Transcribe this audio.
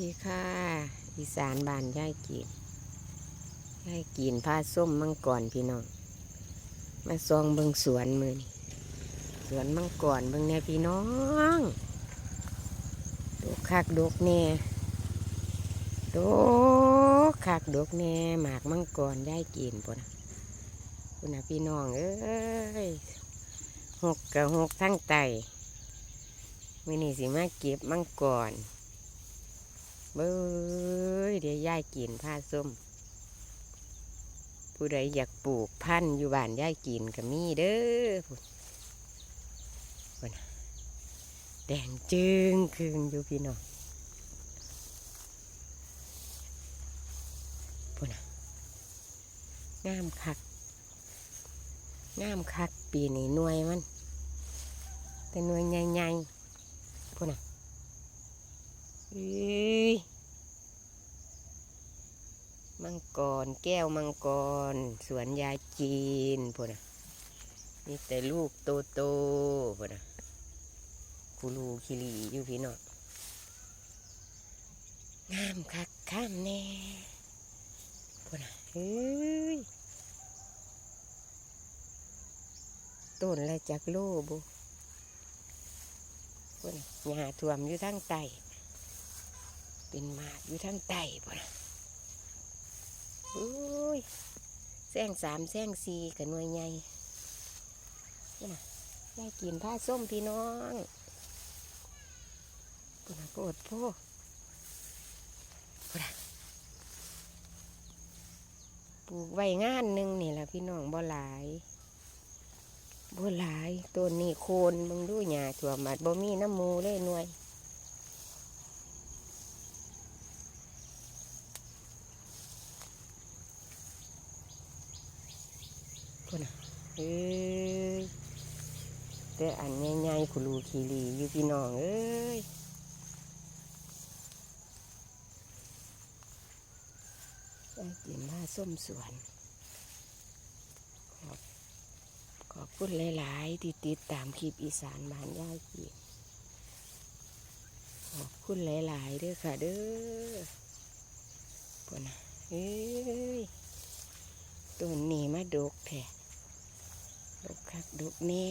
ดีค่ะ อีสานบ้านย่ายกีนย่ายกีนผ้าส้มมังกรพี่น้อง มาซองเบิงสวนมือนี่สวนมังกรเบิงแน่พี่น้องดกคักดกแน่ดกคักดกแน่หมากมังกรย่ายกีนปนนะปุ่นะพี่น้องเอ้ยหกกับหกทั้งไตมือนี่สิมาเก็บมังกร เบ้ยเดี๋ยวย่ายกินผ้าส้ม ผู้ใดอยากปลูกพันธุ์อยู่บ้านย่ายกินก็มีเด้อพุ่นพุ่นน่ะแดงจึงคืงอยู่พี่น้องพุ่นน่ะงามคักงามคักปีนี้หน่วยมัน แต่หน่วยใหญ่ๆพุ่นน่ะ เอ้ยมังกรแก้วมังกร สวนยาจีนพุ่นะมีแต่ลูกโตโตๆพุ่นะคูรูคิรีอยู่พี่น้องงามคักข้ามแน่พุ่นะเฮ้ยต้นละจักโลบุพุ่นะหญ้าท่วมอยู่ทั้งใต้ เป็นหมากอยู่ทั้งใต้ป่ะนะอุ้ยแซงสามแซงสี่กับหน่วยใหญ่นี่นะได้กินผ้าส้มพี่น้องปุ่นกดพปุ่นปลูกไว้งานหนึ่งนี่แหละพี่น้องบ่หลายบ่หลายต้นนี่โคนมึงดูหญ้าถั่วมัดบ่มีน้ำมูเลยหน่วย พุ่นน่ะเอ้ยแต่อันใหญ่ๆคุรูคีรีอยู่พี่น้องเอ้ยได้กินมาส้มสวน ขอบขอบคุณหลายๆที่ติดตามคลิปอีสานบ้านย่ายกีขอบคุณหลายๆเด้อค่ะเด้อพุ่นนะเอ้ยต้นนี้มาดกแท้ ดกคักดกแน่